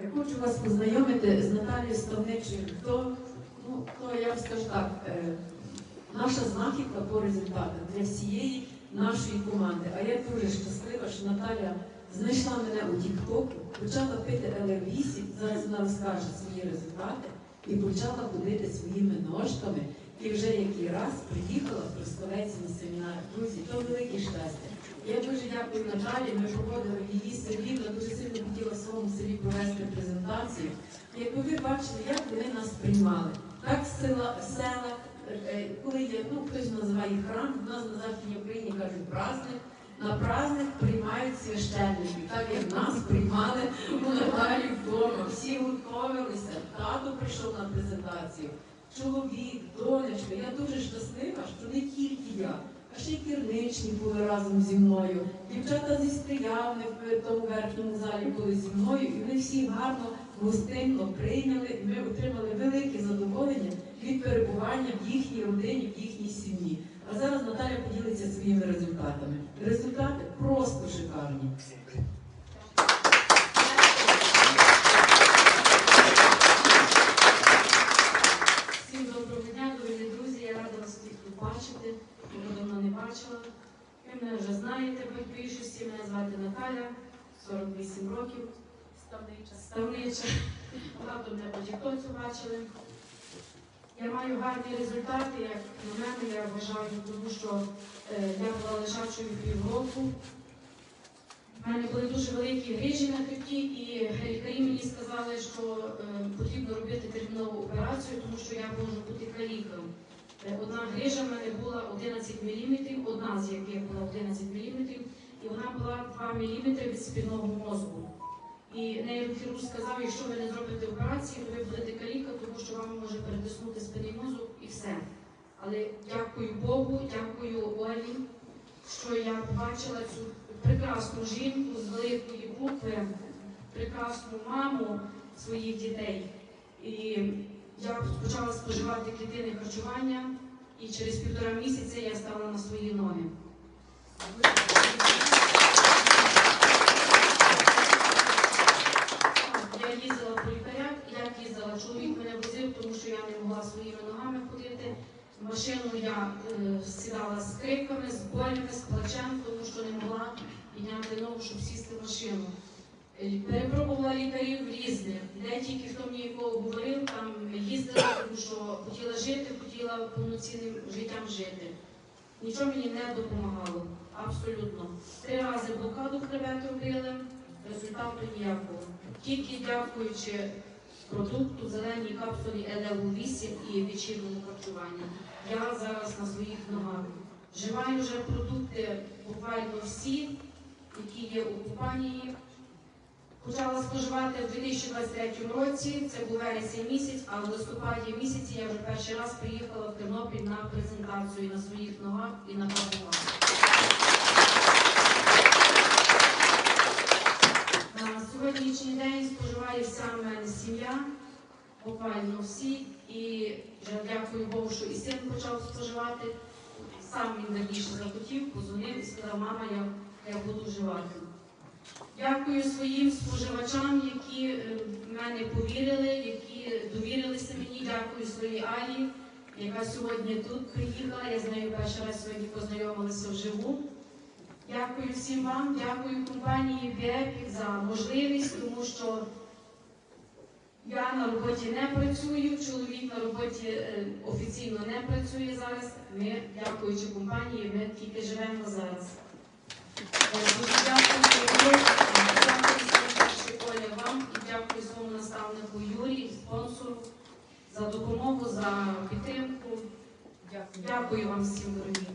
Я хочу вас познайомити з Наталією Ставничою. Хто, ну, хто, я вам скажу так, е, наша знахідка по результатам для всієї нашої команди. А я дуже щаслива, що Наталя знайшла мене у Тіктоку, почала пити ЛР8, зараз вона розкаже свої результати, і почала ходити своїми ножками. І вже який раз приїхала в Трускавець на семінар. Друзі, то велике щастя. Я дуже дякую Наталі. Ми проводили її селі. Вона дуже сильно хотіла в своєму селі провести презентацію. Якби ви бачили, як вони нас приймали. Так села, е, е, коли є, ну хтось називає храм, у нас на Західній Україні кажуть праздник. На праздник приймають священників, так як нас приймали у Наталі вдома. Всі готовилися. Тато прийшов на презентацію. Чоловік, донечка, я дуже щаслива, що не тільки я, а ще й керничні були разом зі мною. Дівчата зі Стріявни в тому верхньому залі були зі мною, і вони всі гарно гостинно прийняли, і ми отримали велике задоволення від перебування в їхній родині, в їхній сім'ї. А зараз Наталя поділиться своїми результатами. Результати просто шикарні. Всім доброго дня, дорогі друзі. Я рада вас всіх тут бачити. Бо давно не бачила. Ви мене вже знаєте, в більшості. Мене звати Наталя, 48 років. Ставнича. Ставнича. Багато мене по тіктоцю бачили. Я маю гарні результати, як на мене, я вважаю, тому що е, я була лежачою півроку. У мене були дуже великі грижі на хребті, і лікарі мені сказали, що е, потрібно робити термінову операцію, тому що я можу бути каліком. Е, Одна грижа в мене була 11 мм, одна з яких була 11 мм, і вона була 2 мм від спільного мозку. І нейрохірург сказав, якщо ви не зробите операцію, ви будете каліка, тому що вам може перетиснути спинний мозок і все. Але дякую Богу, дякую Олі, що я побачила цю прекрасну жінку з великої букви, прекрасну маму своїх дітей. І я почала споживати клітинне харчування, і через півтора місяця я стала на свої ноги. Я їздила по лікарях, як їздила, чоловік мене возив, тому що я не могла своїми ногами ходити. Машину я е, сідала з криками, з болями, з плачем, тому що не могла підняти ногу, щоб сісти в машину. Перепробувала лікарів різних, де тільки хто мені якого говорив, там їздила, тому що хотіла жити, хотіла повноцінним життям жити. Нічого мені не допомагало, абсолютно. Три рази блокаду хребет робили, результату ніякого. Тільки дякуючи продукту зеленій капсулі ЕДУ-8 і вечірньому харчуванню. Я зараз на своїх ногах. Вживаю вже продукти буквально всі, які є у компанії. Почала споживати в 2023 році, це був вересень місяць, а в листопаді місяці я вже перший раз приїхала в Тернопіль на презентацію на своїх ногах і на капувах. На сьогоднішній день споживає вся мене сім'я, буквально всі. І вже дякую Богу, що і син почав споживати. Сам він найбільше захотів, позвонив і сказав, мама, я, я буду вживати. Дякую своїм споживачам, які е, в мене повірили, які довірилися мені. Дякую своїй Алі, яка сьогодні тут приїхала. Я з нею перший раз сьогодні познайомилася вживу. Дякую всім вам, дякую компанії Біепік за можливість, тому що я на роботі не працюю, чоловік на роботі е, офіційно не працює зараз. Ми, дякуючи компанії, ми тільки живемо зараз. Дуже дякую, Оля вам і дякую своєму наставнику Юрію, спонсору за допомогу, за підтримку. Дякую. Дякую вам всім, дорогі.